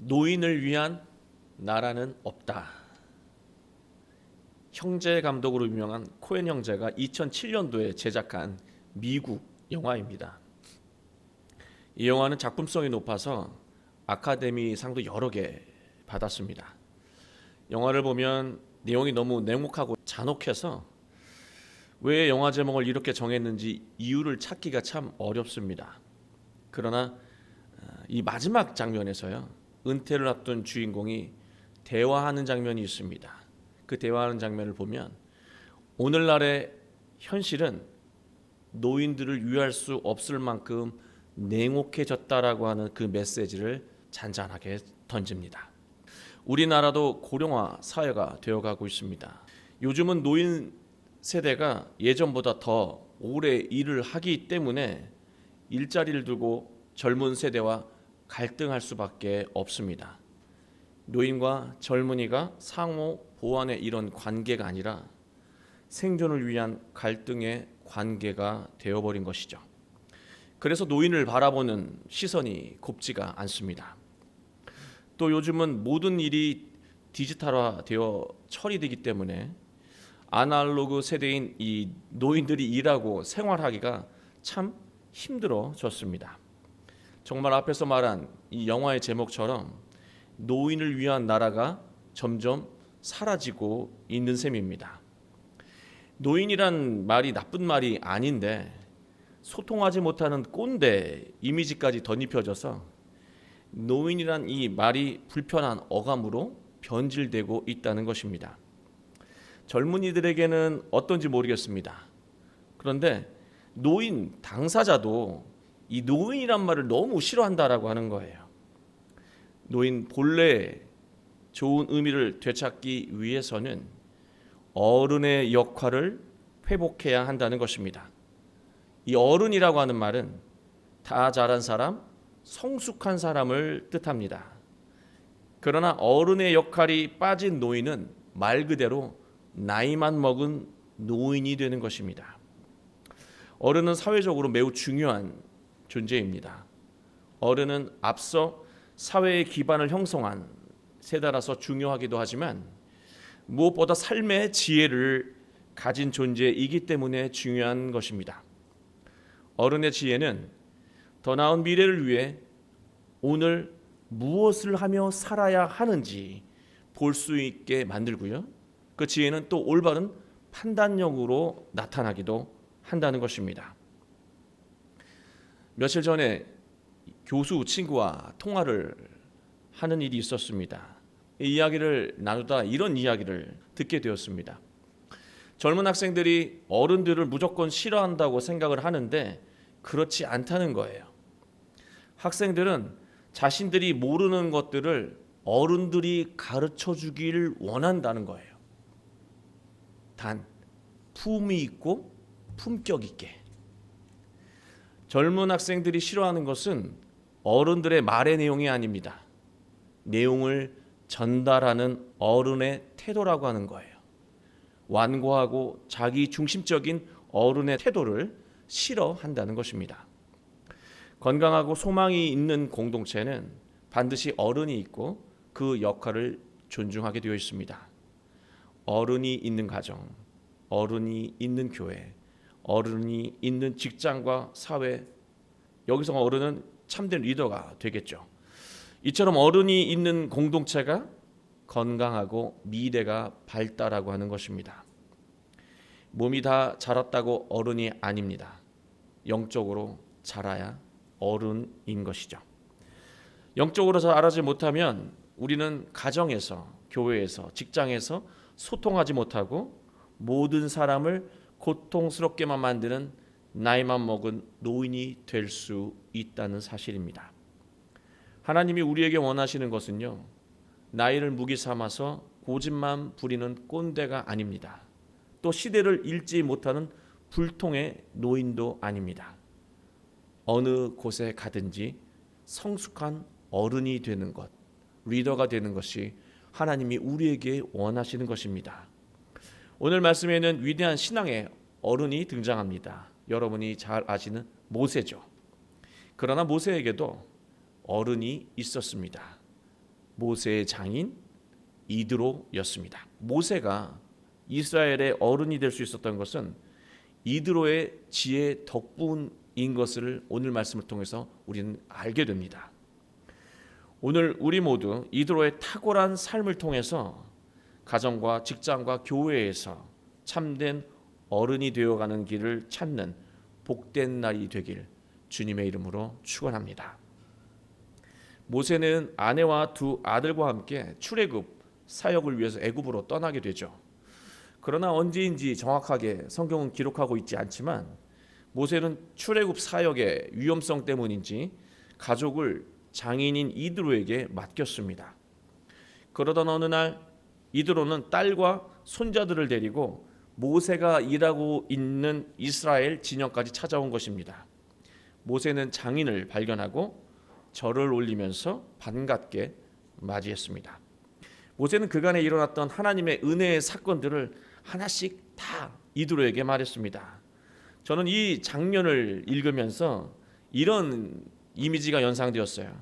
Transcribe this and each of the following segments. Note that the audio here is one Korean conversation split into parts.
노인을 위한 나라는 없다. 형제 감독으로 유명한 코엔 형제가 2007년도에 제작한 미국 영화입니다. 이 영화는 작품성이 높아서 아카데미 상도 여러 개 받았습니다. 영화를 보면 내용이 너무 냉혹하고 잔혹해서 왜 영화 제목을 이렇게 정했는지 이유를 찾기가 참 어렵습니다. 그러나 어, 이 마지막 장면에서요 은퇴를 앞둔 주인공이 대화하는 장면이 있습니다. 그 대화하는 장면을 보면 오늘날의 현실은 노인들을 위할 수 없을 만큼 냉혹해졌다라고 하는 그 메시지를 잔잔하게 던집니다. 우리나라도 고령화 사회가 되어가고 있습니다. 요즘은 노인 세대가 예전보다 더 오래 일을 하기 때문에 일자리를 두고 젊은 세대와 갈등할 수밖에 없습니다. 노인과 젊은이가 상호 보완의 이런 관계가 아니라 생존을 위한 갈등의 관계가 되어버린 것이죠. 그래서 노인을 바라보는 시선이 곱지가 않습니다. 또 요즘은 모든 일이 디지털화되어 처리되기 때문에 아날로그 세대인 이 노인들이 일하고 생활하기가 참 힘들어졌습니다. 정말 앞에서 말한 이 영화의 제목처럼 노인을 위한 나라가 점점 사라지고 있는 셈입니다. 노인이란 말이 나쁜 말이 아닌데 소통하지 못하는 꼰대 이미지까지 덧입혀져서 노인이란 이 말이 불편한 어감으로 변질되고 있다는 것입니다. 젊은이들에게는 어떤지 모르겠습니다. 그런데 노인 당사자도 이 노인이란 말을 너무 싫어한다라고 하는 거예요. 노인 본래 좋은 의미를 되찾기 위해서는 어른의 역할을 회복해야 한다는 것입니다. 이 어른이라고 하는 말은 다 자란 사람, 성숙한 사람을 뜻합니다. 그러나 어른의 역할이 빠진 노인은 말 그대로 나이만 먹은 노인이 되는 것입니다. 어른은 사회적으로 매우 중요한 존재입니다. 어른은 앞서 사회의 기반을 형성한 세대라서 중요하기도 하지만 무엇보다 삶의 지혜를 가진 존재이기 때문에 중요한 것입니다. 어른의 지혜는 더 나은 미래를 위해 오늘 무엇을 하며 살아야 하는지 볼 수 있게 만들고요. 그 지혜는 또 올바른 판단력으로 나타나기도 한다는 것입니다. 며칠 전에 교수 친구와 통화를 하는 일이 있었습니다. 이 이야기를 나누다 이런 이야기를 듣게 되었습니다. 젊은 학생들이 어른들을 무조건 싫어한다고 생각을 하는데 그렇지 않다는 거예요. 학생들은 자신들이 모르는 것들을 어른들이 가르쳐 주길 원한다는 거예요. 단 품이 있고 품격 있게. 젊은 학생들이 싫어하는 것은 어른들의 말의 내용이 아닙니다. 내용을 전달하는 어른의 태도라고 하는 거예요. 완고하고 자기 중심적인 어른의 태도를 싫어한다는 것입니다. 건강하고 소망이 있는 공동체는 반드시 어른이 있고 그 역할을 존중하게 되어 있습니다. 어른이 있는 가정, 어른이 있는 교회, 어른이 있는 직장과 사회, 여기서 어른은 참된 리더가 되겠죠. 이처럼 어른이 있는 공동체가 건강하고 미래가 밝다라고 하는 것입니다. 몸이 다 자랐다고 어른이 아닙니다. 영적으로 자라야 어른인 것이죠. 영적으로 자라지 못하면 우리는 가정에서, 교회에서, 직장에서 소통하지 못하고 모든 사람을 고통스럽게만 만드는 나이만 먹은 노인이 될 수 있다는 사실입니다. 하나님이 우리에게 원하시는 것은요. 나이를 무기 삼아서 고집만 부리는 꼰대가 아닙니다. 또 시대를 읽지 못하는 불통의 노인도 아닙니다. 어느 곳에 가든지 성숙한 어른이 되는 것, 리더가 되는 것이 하나님이 우리에게 원하시는 것입니다. 오늘 말씀에는 위대한 신앙의 어른이 등장합니다. 여러분이 잘 아시는 모세죠. 그러나 모세에게도 어른이 있었습니다. 모세의 장인 이드로였습니다. 모세가 이스라엘의 어른이 될 수 있었던 것은 이드로의 지혜 덕분인 것을 오늘 말씀을 통해서 우리는 알게 됩니다. 오늘 우리 모두 이드로의 탁월한 삶을 통해서 가정과 직장과 교회에서 참된 어른이 되어가는 길을 찾는 복된 날이 되길 주님의 이름으로 축원합니다. 모세는 아내와 두 아들과 함께 출애굽 사역을 위해서 애굽으로 떠나게 되죠. 그러나 언제인지 정확하게 성경은 기록하고 있지 않지만 모세는 출애굽 사역의 위험성 때문인지 가족을 장인인 이드로에게 맡겼습니다. 그러던 어느 날 이드로는 딸과 손자들을 데리고 모세가 일하고 있는 이스라엘 진영까지 찾아온 것입니다. 모세는 장인을 발견하고 절을 올리면서 반갑게 맞이했습니다. 모세는 그간에 일어났던 하나님의 은혜의 사건들을 하나씩 다 이드로에게 말했습니다. 저는 이 장면을 읽으면서 이런 이미지가 연상되었어요.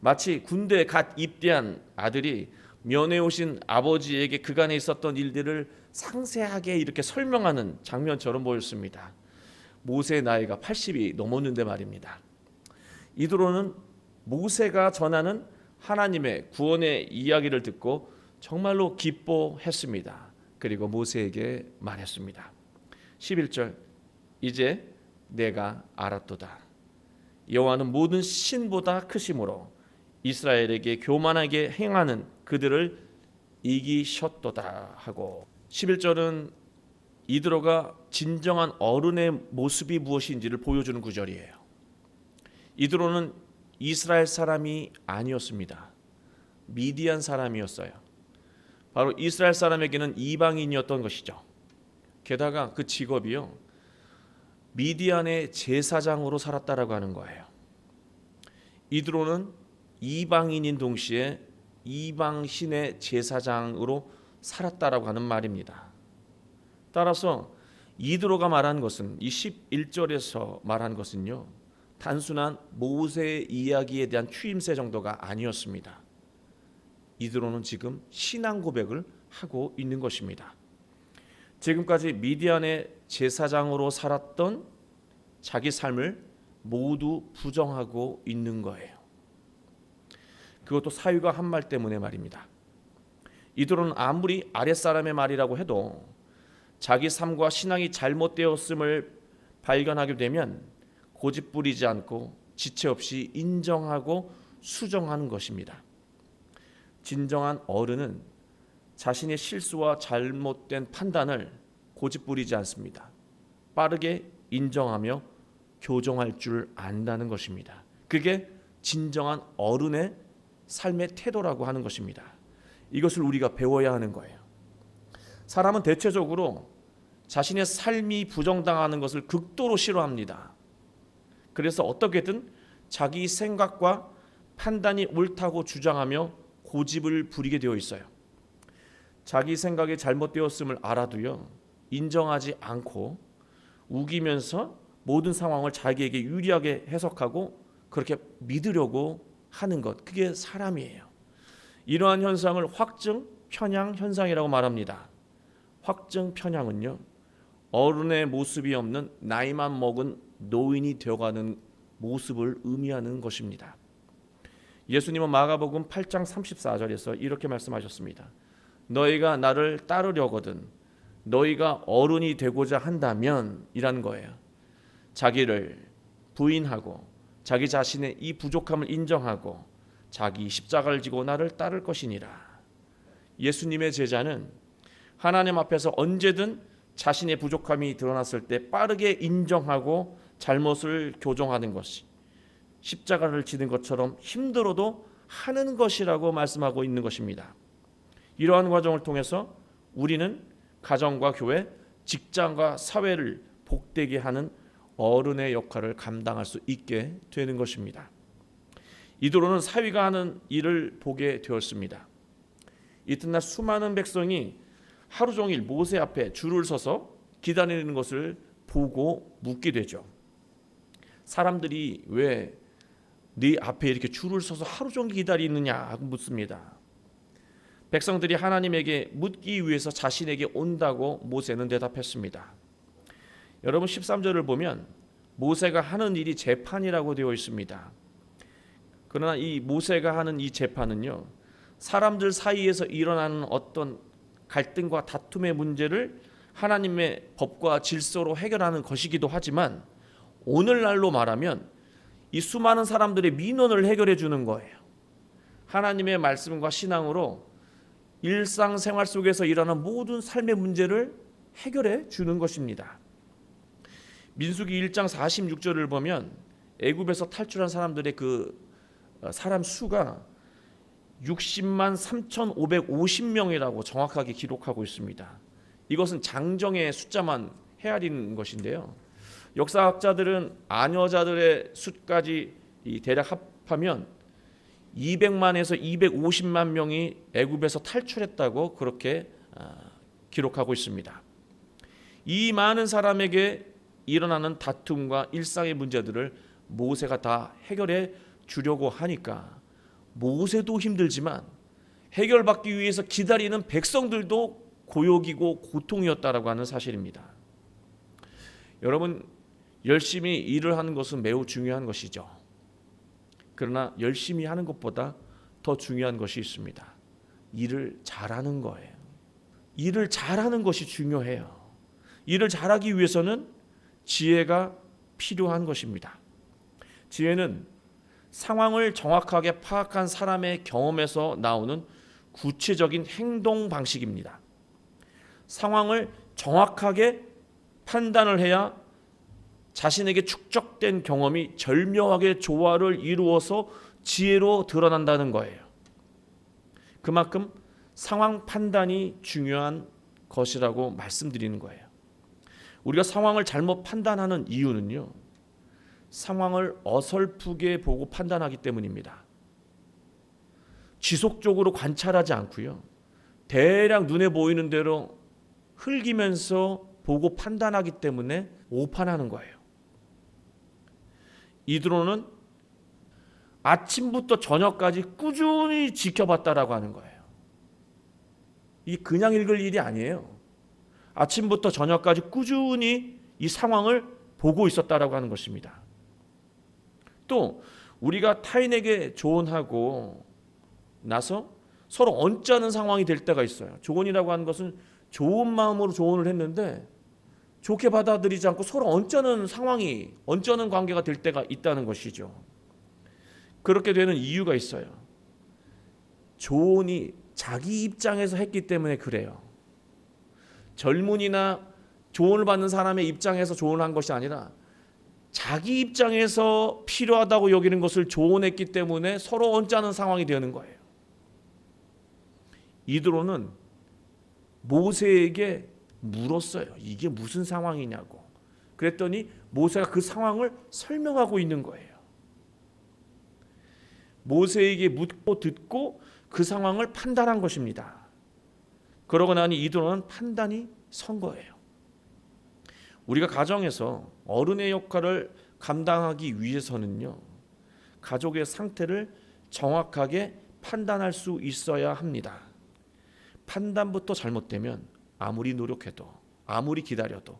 마치 군대에 갓 입대한 아들이 면회 오신 아버지에게 그간에 있었던 일들을 상세하게 이렇게 설명하는 장면처럼 보였습니다. 모세의 나이가 80이 넘었는데 말입니다. 이드로는 모세가 전하는 하나님의 구원의 이야기를 듣고 정말로 기뻐했습니다. 그리고 모세에게 말했습니다. 11절 이제 내가 알았도다. 여호와는 모든 신보다 크심으로 이스라엘에게 교만하게 행하는 그들을 이기셨도다 하고 11절은 이드로가 진정한 어른의 모습이 무엇인지를 보여주는 구절이에요. 이드로는 이스라엘 사람이 아니었습니다. 미디안 사람이었어요. 바로 이스라엘 사람에게는 이방인이었던 것이죠. 게다가 그 직업이요. 미디안의 제사장으로 살았다라고 하는 거예요. 이드로는 이방인인 동시에 이방 신의 제사장으로 살았다라고 하는 말입니다. 따라서 이드로가 말한 것은 이 11절에서 말한 것은요. 단순한 모세의 이야기에 대한 추임새 정도가 아니었습니다. 이드로는 지금 신앙 고백을 하고 있는 것입니다. 지금까지 미디안의 제사장으로 살았던 자기 삶을 모두 부정하고 있는 거예요. 그것도 사유가 한 말 때문에 말입니다. 이들은 아무리 아랫사람의 말이라고 해도 자기 삶과 신앙이 잘못되었음을 발견하게 되면 고집 부리지 않고 지체 없이 인정하고 수정하는 것입니다. 진정한 어른은 자신의 실수와 잘못된 판단을 고집 부리지 않습니다. 빠르게 인정하며 교정할 줄 안다는 것입니다. 그게 진정한 어른의 삶의 태도라고 하는 것입니다. 이것을 우리가 배워야 하는 거예요. 사람은 대체적으로 자신의 삶이 부정당하는 것을 극도로 싫어합니다. 그래서 어떻게든 자기 생각과 판단이 옳다고 주장하며 고집을 부리게 되어 있어요. 자기 생각이 잘못되었음을 알아도요. 인정하지 않고 우기면서 모든 상황을 자기에게 유리하게 해석하고 그렇게 믿으려고 하는 것 그게 사람이에요. 이러한 현상을 확증 편향 현상이라고 말합니다. 확증 편향은요. 어른의 모습이 없는 나이만 먹은 노인이 되어가는 모습을 의미하는 것입니다. 예수님은 마가복음 8장 34절에서 이렇게 말씀하셨습니다. 너희가 나를 따르려거든 너희가 어른이 되고자 한다면 이란 거예요. 자기를 부인하고 자기 자신의 이 부족함을 인정하고 자기 십자가를 지고 나를 따를 것이니라. 예수님의 제자는 하나님 앞에서 언제든 자신의 부족함이 드러났을 때 빠르게 인정하고 잘못을 교정하는 것이 십자가를 지는 것처럼 힘들어도 하는 것이라고 말씀하고 있는 것입니다. 이러한 과정을 통해서 우리는 가정과 교회, 직장과 사회를 복되게 하는 어른의 역할을 감당할 수 있게 되는 것입니다. 이도로는 사위가 하는 일을 보게 되었습니다. 이튿날 수많은 백성이 하루 종일 모세 앞에 줄을 서서 기다리는 것을 보고 묻게 되죠. 사람들이 왜 네 앞에 이렇게 줄을 서서 하루 종일 기다리느냐 하고 묻습니다. 백성들이 하나님에게 묻기 위해서 자신에게 온다고 모세는 대답했습니다. 여러분 13절을 보면 모세가 하는 일이 재판이라고 되어 있습니다. 그러나 이 모세가 하는 이 재판은요. 사람들 사이에서 일어나는 어떤 갈등과 다툼의 문제를 하나님의 법과 질서로 해결하는 것이기도 하지만 오늘날로 말하면 이 수많은 사람들의 민원을 해결해 주는 거예요. 하나님의 말씀과 신앙으로 일상생활 속에서 일어나는 모든 삶의 문제를 해결해 주는 것입니다. 민수기 1장 46절을 보면 애굽에서 탈출한 사람들의 그 어, 사람 수가 60만 3,550명이라고 정확하게 기록하고 있습니다. 이것은 장정의 숫자만 헤아리는 것인데요. 역사학자들은 아녀자들의 수까지 대략 합하면 200만에서 250만 명이 애굽에서 탈출했다고 그렇게 아, 기록하고 있습니다. 이 많은 사람에게 일어나는 다툼과 일상의 문제들을 모세가 다 해결해 주려고 하니까 모세도 힘들지만 해결받기 위해서 기다리는 백성들도 고욕이고 고통이었다라고 하는 사실입니다. 여러분 열심히 일을 하는 것은 매우 중요한 것이죠. 그러나 열심히 하는 것보다 더 중요한 것이 있습니다. 일을 잘하는 거예요. 일을 잘하는 것이 중요해요. 일을 잘하기 위해서는 지혜가 필요한 것입니다. 지혜는 상황을 정확하게 파악한 사람의 경험에서 나오는 구체적인 행동 방식입니다. 상황을 정확하게 판단을 해야 자신에게 축적된 경험이 절묘하게 조화를 이루어서 지혜로 드러난다는 거예요. 그만큼 상황 판단이 중요한 것이라고 말씀드리는 거예요. 우리가 상황을 잘못 판단하는 이유는요. 상황을 어설프게 보고 판단하기 때문입니다. 지속적으로 관찰하지 않고요. 대략 눈에 보이는 대로 흘기면서 보고 판단하기 때문에 오판하는 거예요. 이드로는 아침부터 저녁까지 꾸준히 지켜봤다라고 하는 거예요. 이 그냥 읽을 일이 아니에요. 아침부터 저녁까지 꾸준히 이 상황을 보고 있었다라고 하는 것입니다. 또 우리가 타인에게 조언하고 나서 서로 언짢은 상황이 될 때가 있어요. 조언이라고 하는 것은 좋은 마음으로 조언을 했는데 좋게 받아들이지 않고 서로 언짢은 상황이 언짢은 관계가 될 때가 있다는 것이죠. 그렇게 되는 이유가 있어요. 조언이 자기 입장에서 했기 때문에 그래요. 젊은이나 조언을 받는 사람의 입장에서 조언한 것이 아니라 자기 입장에서 필요하다고 여기는 것을 조언했기 때문에 서로 언짢은 상황이 되는 거예요. 이드로는 모세에게 물었어요. 이게 무슨 상황이냐고. 그랬더니 모세가 그 상황을 설명하고 있는 거예요. 모세에게 묻고 듣고 그 상황을 판단한 것입니다. 그러고 나니 이도는 판단이 선 거예요. 우리가 가정에서 어른의 역할을 감당하기 위해서는요. 가족의 상태를 정확하게 판단할 수 있어야 합니다. 판단부터 잘못되면 아무리 노력해도 아무리 기다려도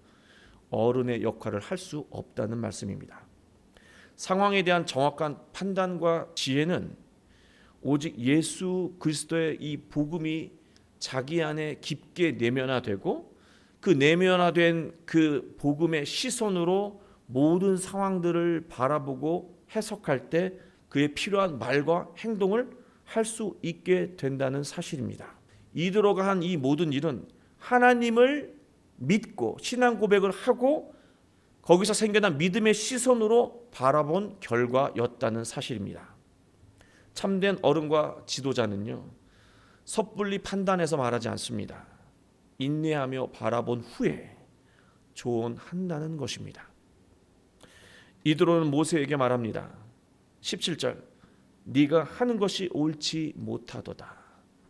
어른의 역할을 할 수 없다는 말씀입니다. 상황에 대한 정확한 판단과 지혜는 오직 예수 그리스도의 이 복음이 자기 안에 깊게 내면화되고 그 내면화된 그 복음의 시선으로 모든 상황들을 바라보고 해석할 때 그에 필요한 말과 행동을 할 수 있게 된다는 사실입니다. 이드로가 한 이 모든 일은 하나님을 믿고 신앙 고백을 하고 거기서 생겨난 믿음의 시선으로 바라본 결과였다는 사실입니다. 참된 어른과 지도자는요. 섣불리 판단해서 말하지 않습니다. 인내하며 바라본 후에 조언한다는 것입니다. 이드로는 모세에게 말합니다. 17절 네가 하는 것이 옳지 못하도다.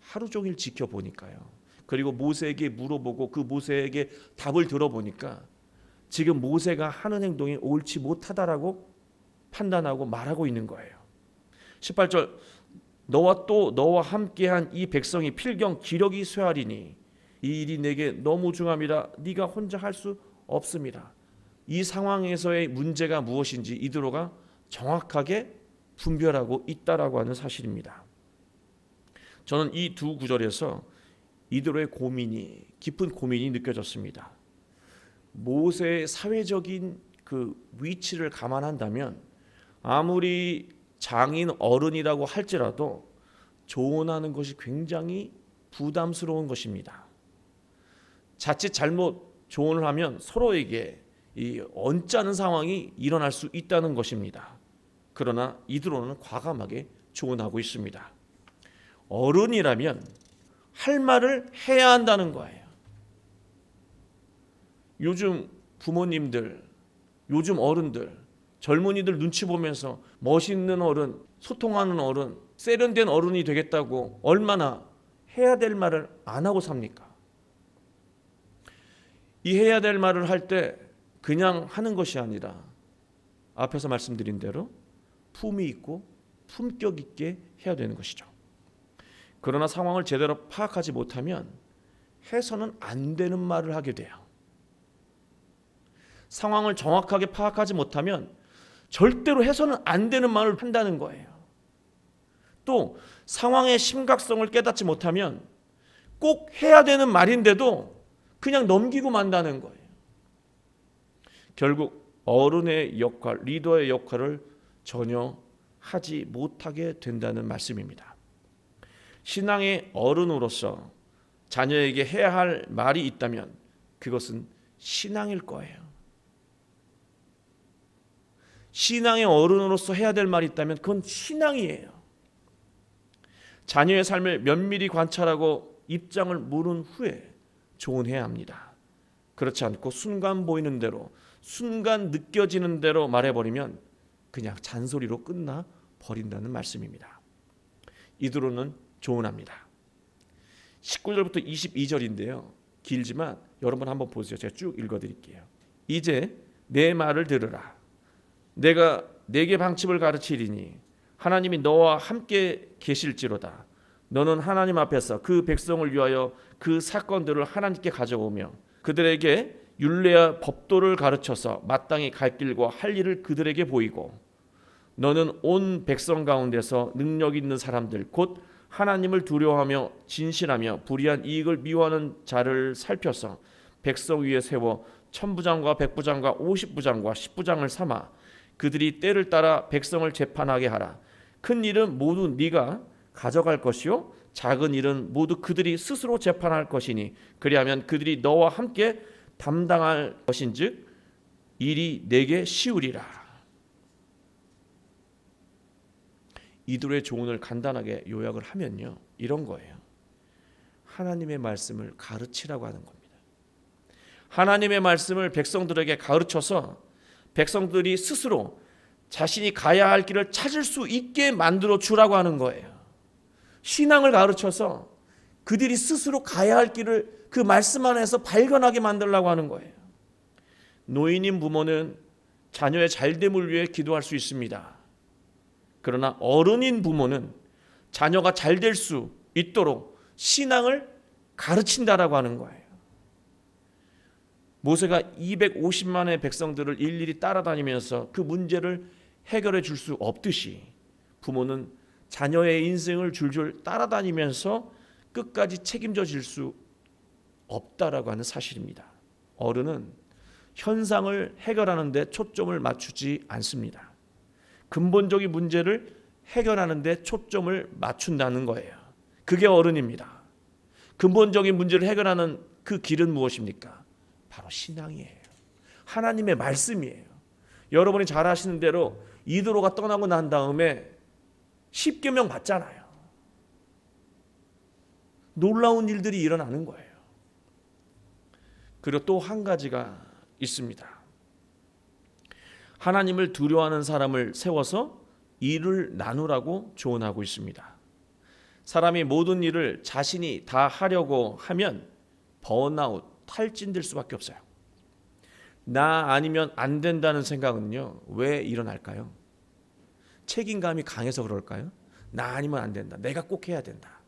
하루 종일 지켜보니까요. 그리고 모세에게 물어보고 그 모세에게 답을 들어보니까 지금 모세가 하는 행동이 옳지 못하다라고 판단하고 말하고 있는 거예요. 18절 너와 또 너와 함께한 이 백성이 필경 기력이 쇠하리니 이 일이 내게 너무 중함이라 네가 혼자 할 수 없습니다. 이 상황에서의 문제가 무엇인지 이드로가 정확하게 분별하고 있다라고 하는 사실입니다. 저는 이 두 구절에서 이드로의 고민이 깊은 고민이 느껴졌습니다. 모세의 사회적인 그 위치를 감안한다면 아무리 장인 어른이라고 할지라도 조언하는 것이 굉장히 부담스러운 것입니다. 자칫 잘못 조언을 하면 서로에게 이 언짢은 상황이 일어날 수 있다는 것입니다. 그러나 이드로는 과감하게 조언하고 있습니다. 어른이라면 할 말을 해야 한다는 거예요. 요즘 부모님들, 요즘 어른들, 젊은이들 눈치 보면서 멋있는 어른, 소통하는 어른, 세련된 어른이 되겠다고 얼마나 해야 될 말을 안 하고 삽니까? 이 해야 될 말을 할 때 그냥 하는 것이 아니라 앞에서 말씀드린 대로 품이 있고 품격 있게 해야 되는 것이죠. 그러나 상황을 제대로 파악하지 못하면 해서는 안 되는 말을 하게 돼요. 상황을 정확하게 파악하지 못하면 절대로 해서는 안 되는 말을 한다는 거예요. 또 상황의 심각성을 깨닫지 못하면 꼭 해야 되는 말인데도 그냥 넘기고 만다는 거예요. 결국 어른의 역할, 리더의 역할을 전혀 하지 못하게 된다는 말씀입니다. 신앙의 어른으로서 자녀에게 해야 할 말이 있다면 그것은 신앙일 거예요. 신앙의 어른으로서 해야 될 말이 있다면 그건 신앙이에요. 자녀의 삶을 면밀히 관찰하고 입장을 물은 후에 조언해야 합니다. 그렇지 않고 순간 보이는 대로 순간 느껴지는 대로 말해버리면 그냥 잔소리로 끝나 버린다는 말씀입니다. 이드로는 조언합니다. 19절부터 22절인데요. 길지만 여러분 한번 보세요. 제가 쭉 읽어드릴게요. 이제 내 말을 들으라. 내가 내게 방침을 가르치리니 하나님이 너와 함께 계실지로다. 너는 하나님 앞에서 그 백성을 위하여 그 사건들을 하나님께 가져오며 그들에게 율례와 법도를 가르쳐서 마땅히 갈 길과 할 일을 그들에게 보이고 너는 온 백성 가운데서 능력 있는 사람들 곧 하나님을 두려워하며 진실하며 불의한 이익을 미워하는 자를 살펴서 백성 위에 세워 천부장과 백부장과 오십부장과 십부장을 삼아 그들이 때를 따라 백성을 재판하게 하라. 큰 일은 모두 네가 가져갈 것이요 작은 일은 모두 그들이 스스로 재판할 것이니 그리하면 그들이 너와 함께 담당할 것인즉 일이 내게 쉬우리라. 이들의 조언을 간단하게 요약을 하면요. 이런 거예요. 하나님의 말씀을 가르치라고 하는 겁니다. 하나님의 말씀을 백성들에게 가르쳐서 백성들이 스스로 자신이 가야 할 길을 찾을 수 있게 만들어 주라고 하는 거예요. 신앙을 가르쳐서 그들이 스스로 가야 할 길을 그 말씀 안에서 발견하게 만들라고 하는 거예요. 노인인 부모는 자녀의 잘됨을 위해 기도할 수 있습니다. 그러나 어른인 부모는 자녀가 잘 될 수 있도록 신앙을 가르친다라고 하는 거예요. 모세가 250만의 백성들을 일일이 따라다니면서 그 문제를 해결해 줄 수 없듯이 부모는 자녀의 인생을 줄줄 따라다니면서 끝까지 책임져 질 수 없다라고 하는 사실입니다. 어른은 현상을 해결하는 데 초점을 맞추지 않습니다. 근본적인 문제를 해결하는 데 초점을 맞춘다는 거예요. 그게 어른입니다. 근본적인 문제를 해결하는 그 길은 무엇입니까? 바로 신앙이에요. 하나님의 말씀이에요. 여러분이 잘 아시는 대로 이드로가 떠나고 난 다음에 십계명 받잖아요. 놀라운 일들이 일어나는 거예요. 그리고 또 한 가지가 있습니다. 하나님을 두려워하는 사람을 세워서 일을 나누라고 조언하고 있습니다. 사람이 모든 일을 자신이 다 하려고 하면 번아웃, 탈진될 수밖에 없어요. 나 아니면 안 된다는 생각은요, 왜 일어날까요? 책임감이 강해서 그럴까요? 나 아니면 안 된다. 내가 꼭 해야 된다.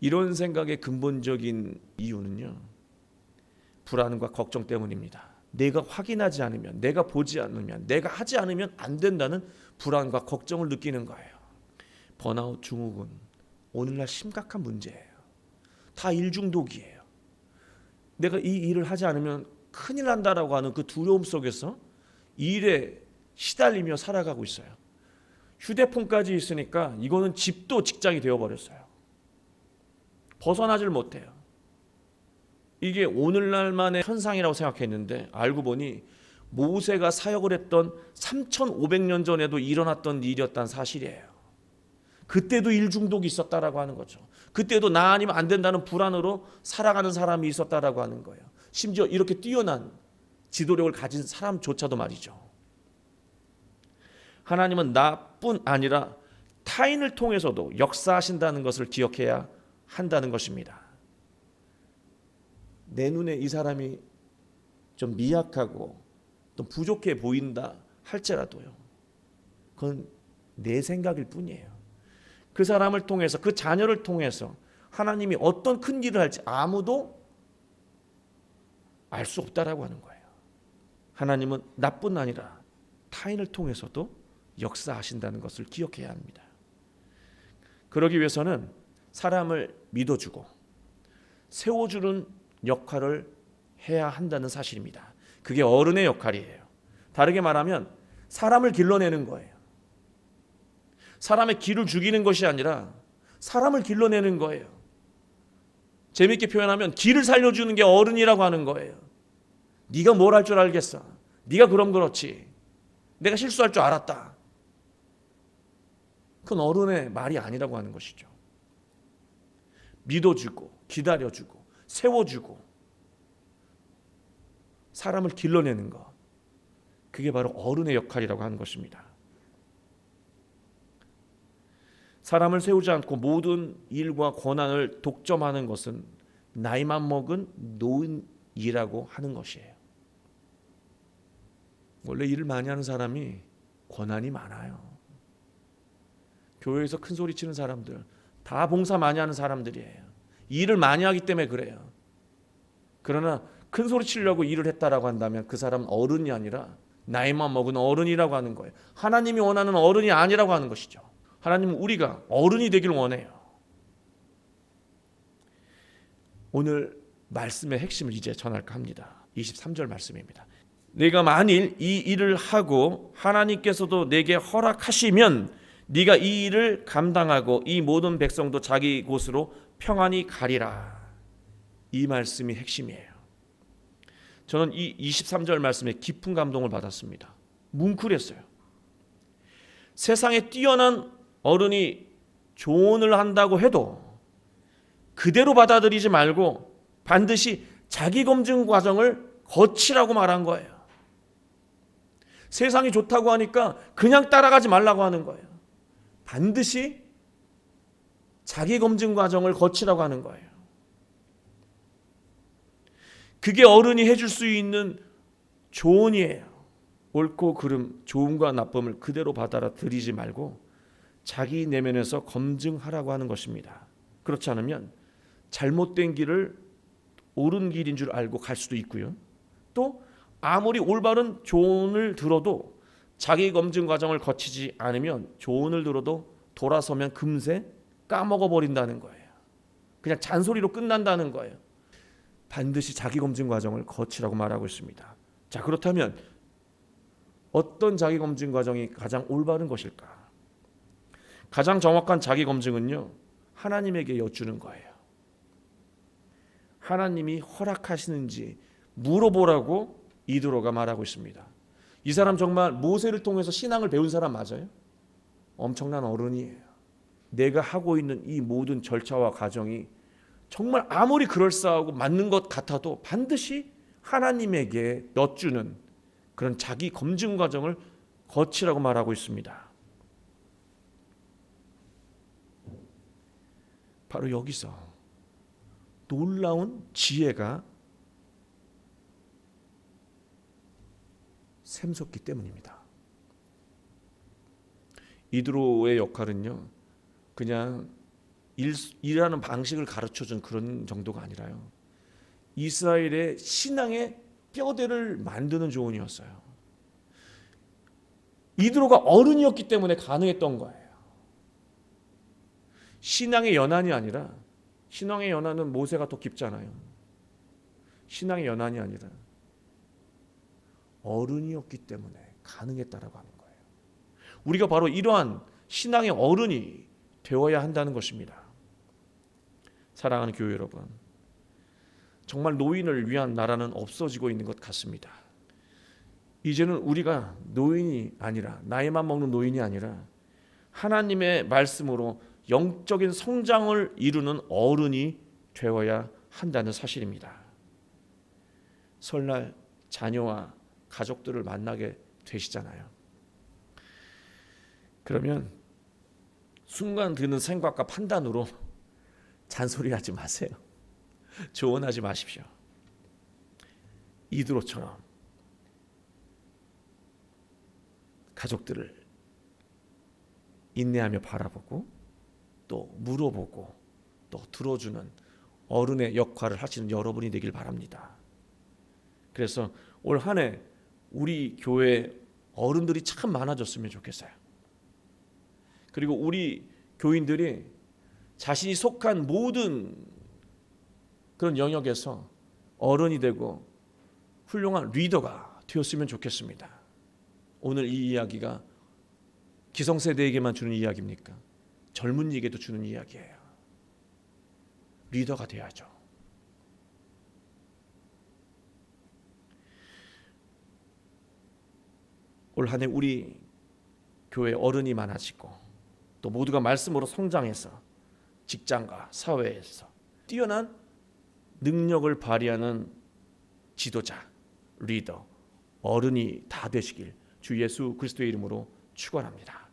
이런 생각의 근본적인 이유는요. 불안과 걱정 때문입니다. 내가 확인하지 않으면, 내가 보지 않으면, 내가 하지 않으면 안 된다는 불안과 걱정을 느끼는 거예요. 번아웃 증후군 오늘날 심각한 문제예요. 다 일중독이에요. 내가 이 일을 하지 않으면 큰일 난다라고 하는 그 두려움 속에서 일에 시달리며 살아가고 있어요. 휴대폰까지 있으니까 이거는 집도 직장이 되어 버렸어요. 벗어나질 못해요. 이게 오늘날만의 현상이라고 생각했는데 알고 보니 모세가 사역을 했던 3,500년 전에도 일어났던 일이었다는 사실이에요. 그때도 일 중독이 있었다라고 하는 거죠. 그때도 나 아니면 안 된다는 불안으로 살아가는 사람이 있었다라고 하는 거예요. 심지어 이렇게 뛰어난 지도력을 가진 사람조차도 말이죠. 하나님은 나뿐 아니라 타인을 통해서도 역사하신다는 것을 기억해야 한다는 것입니다. 내 눈에 이 사람이 좀 미약하고 또 부족해 보인다 할지라도요. 그건 내 생각일 뿐이에요. 그 사람을 통해서 그 자녀를 통해서 하나님이 어떤 큰 일을 할지 아무도 알 수 없다라고 하는 거예요. 하나님은 나뿐 아니라 타인을 통해서도 역사하신다는 것을 기억해야 합니다. 그러기 위해서는 사람을 믿어주고 세워주는 역할을 해야 한다는 사실입니다. 그게 어른의 역할이에요. 다르게 말하면 사람을 길러내는 거예요. 사람의 길을 죽이는 것이 아니라 사람을 길러내는 거예요. 재밌게 표현하면 길을 살려주는 게 어른이라고 하는 거예요. 네가 뭘 할 줄 알겠어. 네가 그럼 그렇지. 내가 실수할 줄 알았다. 그건 어른의 말이 아니라고 하는 것이죠. 믿어주고 기다려주고 세워주고 사람을 길러내는 것. 그게 바로 어른의 역할이라고 하는 것입니다. 사람을 세우지 않고 모든 일과 권한을 독점하는 것은 나이만 먹은 노인이라고 하는 것이에요. 원래 일을 많이 하는 사람이 권한이 많아요. 교회에서 큰 소리 치는 사람들 다 봉사 많이 하는 사람들이에요. 일을 많이 하기 때문에 그래요. 그러나 큰 소리 치려고 일을 했다라고 한다면 그 사람은 어른이 아니라 나이만 먹은 어른이라고 하는 거예요. 하나님이 원하는 어른이 아니라고 하는 것이죠. 하나님은 우리가 어른이 되길 원해요. 오늘 말씀의 핵심을 이제 전할까 합니다. 23절 말씀입니다. 내가 만일 이 일을 하고 하나님께서도 내게 허락하시면 네가 이 일을 감당하고 이 모든 백성도 자기 곳으로 평안히 가리라. 이 말씀이 핵심이에요. 저는 이 23절 말씀에 깊은 감동을 받았습니다. 뭉클했어요. 세상에 뛰어난 어른이 조언을 한다고 해도 그대로 받아들이지 말고 반드시 자기 검증 과정을 거치라고 말한 거예요. 세상이 좋다고 하니까 그냥 따라가지 말라고 하는 거예요. 반드시 자기 검증 과정을 거치라고 하는 거예요. 그게 어른이 해줄 수 있는 조언이에요. 옳고 그름, 좋음과 나쁨을 그대로 받아들이지 말고 자기 내면에서 검증하라고 하는 것입니다. 그렇지 않으면 잘못된 길을 옳은 길인 줄 알고 갈 수도 있고요. 또 아무리 올바른 조언을 들어도 자기 검증 과정을 거치지 않으면 조언을 들어도 돌아서면 금세 까먹어 버린다는 거예요. 그냥 잔소리로 끝난다는 거예요. 반드시 자기 검증 과정을 거치라고 말하고 있습니다. 자, 그렇다면 어떤 자기 검증 과정이 가장 올바른 것일까? 가장 정확한 자기 검증은요. 하나님에게 여쭈는 거예요. 하나님이 허락하시는지 물어보라고 이드로가 말하고 있습니다. 이 사람 정말 모세를 통해서 신앙을 배운 사람 맞아요? 엄청난 어른이에요. 내가 하고 있는 이 모든 절차와 과정이 정말 아무리 그럴싸하고 맞는 것 같아도 반드시 하나님에게 여쭈는 그런 자기 검증 과정을 거치라고 말하고 있습니다. 바로 여기서 놀라운 지혜가 샘솟기 때문입니다. 이드로의 역할은요. 그냥 일, 일하는 방식을 가르쳐 준 그런 정도가 아니라요. 이스라엘의 신앙의 뼈대를 만드는 조언이었어요. 이드로가 어른이었기 때문에 가능했던 거예요. 신앙의 연한이 아니라 신앙의 연한은 모세가 더 깊잖아요. 신앙의 연한이 아니라 어른이었기 때문에 가능했다라고 하는 거예요. 우리가 바로 이러한 신앙의 어른이 되어야 한다는 것입니다. 사랑하는 교회 여러분, 정말 노인을 위한 나라는 없어지고 있는 것 같습니다. 이제는 우리가 노인이 아니라 나이만 먹는 노인이 아니라 하나님의 말씀으로 영적인 성장을 이루는 어른이 되어야 한다는 사실입니다. 설날 자녀와 가족들을 만나게 되시잖아요. 그러면 순간 드는 생각과 판단으로 잔소리하지 마세요. 조언하지 마십시오. 이드로처럼 가족들을 인내하며 바라보고 또 물어보고 또 들어주는 어른의 역할을 하시는 여러분이 되길 바랍니다. 그래서 올 한 해 우리 교회 어른들이 참 많아졌으면 좋겠어요. 그리고 우리 교인들이 자신이 속한 모든 그런 영역에서 어른이 되고 훌륭한 리더가 되었으면 좋겠습니다. 오늘 이 이야기가 기성세대에게만 주는 이야기입니까? 젊은이에게도 주는 이야기예요. 리더가 돼야죠. 올 한해 우리 교회 어른이 많아지고 또 모두가 말씀으로 성장해서 직장과 사회에서 뛰어난 능력을 발휘하는 지도자, 리더, 어른이 다 되시길 주 예수 그리스도의 이름으로 축원합니다.